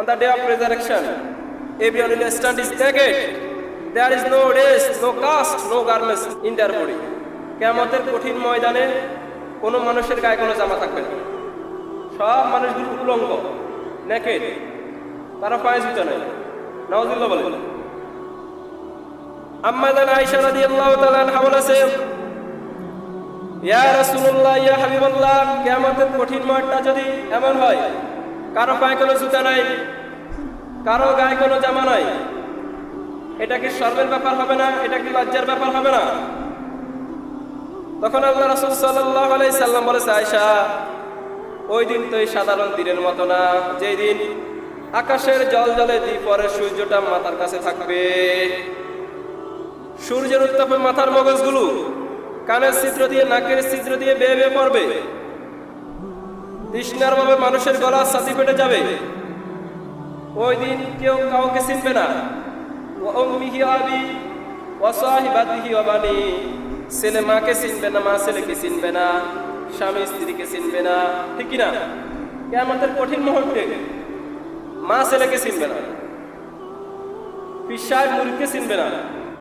on the day of resurrection. Everyone will stand is naked. There is no rest, no caste, no garments in their body. কেমতের কঠিন ময়দানে কোনো মানুষের গায়ে কোনো জামা থাকবে না সব মানুষগুলো উলঙ্গ নেকেড তারা পায়ে জুতা নেই নওয়াজুল্লাহ বলে আম্মা জান আয়েশা রাদিয়াল্লাহু তাআলা আনহা বলেছেন ইয়া রাসূলুল্লাহ ইয়া হাবিবাল্লাহ কিয়ামতের কঠিন মাঠটা যদি এমন হয় কারও পায়ে কোনো জুতা নাই, কারও গায়ে কোনো জামা নাই। এটা কি শর্মের ব্যাপার হবে না? এটা কি লজ্জার ব্যাপার হবে না? তখন আল্লাহ রাসূল সাল্লাল্লাহু আলাইহি সাল্লাম বলেছে, আয়েশা, ওই দিন তো এই সাধারণ দিনের মতো না। যেই দিন আকাশের জল জলে দ্বীপরে সূর্যটা মাথার কাছে থাকবে। সূর্যের উত্তাপে মাথার মগজগুলো কানের ছিদ্র দিয়ে, নাকের ছিদ্র দিয়ে বেয়ে বেয়ে পড়বে। তৃষ্ণার ভাবে মানুষের গলা ছাতি ফেটে যাবে। ওই দিন কেউ কাউকে চিনবে না। ছেলে মাকে চিনবে না, মা ছেলেকে চিনবে না, স্বামী স্ত্রীকে চিনবে না। ঠিক কি না আমাদের কঠিন মুহূর্তে মা ছেলেকে চিনবে না। পিসায় মুরগকে চিনবে না।